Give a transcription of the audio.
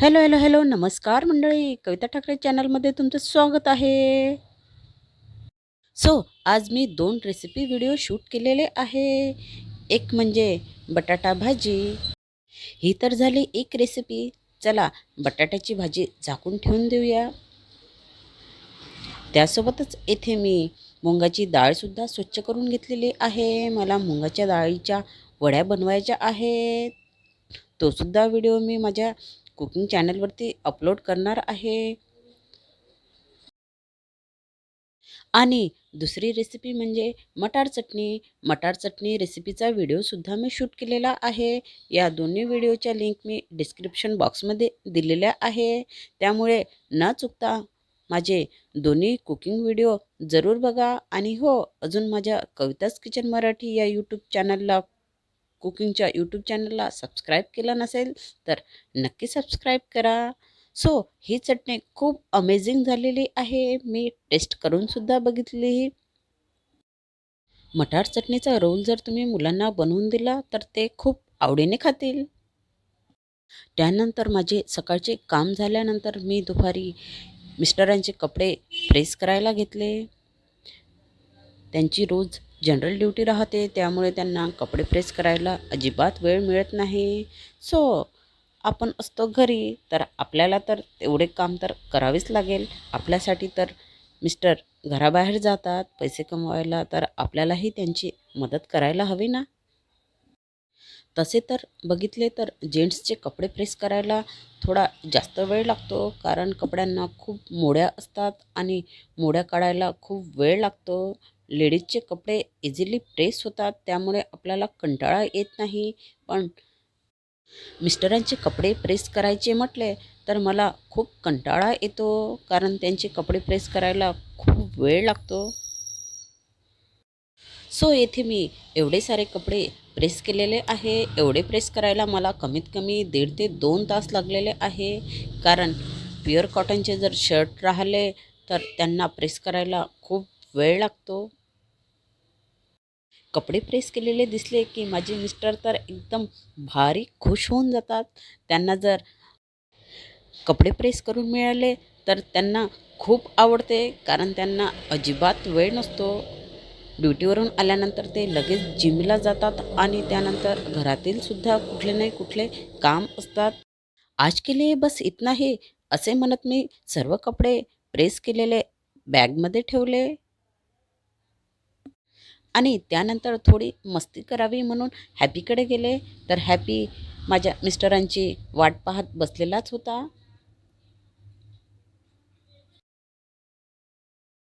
Hello hello hello नमस्कार मंडळी. कविता ठाकरे चॅनलमध्ये तुमचं स्वागत आहे. सो आज मी दोन रेसिपी व्हिडिओ शूट केलेले आहे. एक म्हणजे बटाटा भाजी. ही तर झाली एक रेसिपी चला बटाट्याची भाजी झाकून ठेवून देऊया. त्यासोबतच येथे मी मुंगाची डाळसुद्धा स्वच्छ करून घेतलेली आहे. मला मुंगाच्या डाळीच्या वड्या बनवायच्या आहेत. तोसुद्धा व्हिडिओ मी माझ्या कुकिंग चॅनलवरती अपलोड करणार आहे. आणि दुसरी रेसिपी म्हणजे मटार चटणी. मटार चटणी रेसिपीचा व्हिडिओसुद्धा मी शूट केलेला आहे. या दोन्ही व्हिडिओच्या लिंक मी डिस्क्रिप्शन बॉक्समध्ये दिलेल्या आहे. त्यामुळे न चुकता माझे दोन्ही कुकिंग व्हिडिओ जरूर बघा. आणि हो अजून माझ्या कविताच किचन मराठी या यूट्यूब चॅनलला कुकिंगच्या यूट्यूब चॅनलला सबस्क्राईब केलं नसेल तर नक्की सबस्क्राईब करा. सो ही चटणी खूप अमेझिंग झालेली आहे. मी टेस्ट करूनसुद्धा बघितली. मटार चटणीचा रोल जर तुम्ही मुलांना बनवून दिला तर ते खूप आवडीने खातील. त्यानंतर माझे सकाळचे काम झाल्यानंतर मी दुपारी मिस्टरांचे कपडे प्रेस करायला घेतले. त्यांची रोज जनरल ड्युटी राहते त्यामुळे त्यांना कपडे प्रेस करायला अजिबात वेळ मिळत नाही. सो आपण असतो घरी तर आपल्याला तर तेवढे काम तर करावेच लागेल. आपल्यासाठी तर मिस्टर घराबाहेर जातात पैसे कमवायला तर आपल्यालाही त्यांची मदत करायला हवी ना? तसे तर बघितले तर जेंट्सचे कपडे प्रेस करायला थोडा जास्त वेळ लागतो कारण कपड्यांना खूप मोड्या असतात आणि मोड्या काढायला खूप वेळ लागतो. लेडीजचे कपडे इझिली प्रेस होतात त्यामुळे आपल्याला कंटाळा येत नाही. पण मिस्टरांचे कपडे प्रेस करायचे म्हटले तर मला खूप कंटाळा येतो कारण त्यांचे कपडे प्रेस करायला खूप वेळ लागतो. सो येथे मी एवढे सारे कपडे प्रेस केलेले आहे. एवढे प्रेस करायला मला कमीत कमी दीड ते दोन तास लागलेले आहे. कारण प्युअर कॉटनचे जर शर्ट राहिले तर त्यांना प्रेस करायला खूप वेळ लागतो. कपडे प्रेस केलेले दिसले की माझे मिस्टर तर एकदम भारी खुश होऊन जातात. त्यांना जर कपडे प्रेस करून मिळाले तर त्यांना खूप आवडते. कारण त्यांना अजिबात वेळ नसतो. ड्युटीवरून आल्यानंतर ते लगेच जिमला जातात आणि त्यानंतर घरातील सुद्धा कुठले नाही कुठले काम असतात. आज के लिए बस इतना ही असे म्हणत मी सर्व कपडे प्रेस केलेले बॅगमध्ये ठेवले. आणि त्यानंतर थोडी मस्ती करावी म्हणून हॅपीकडे गेले. तर हॅपी माझ्या मिस्टरांची वाट पाहत बसलेलाच होता.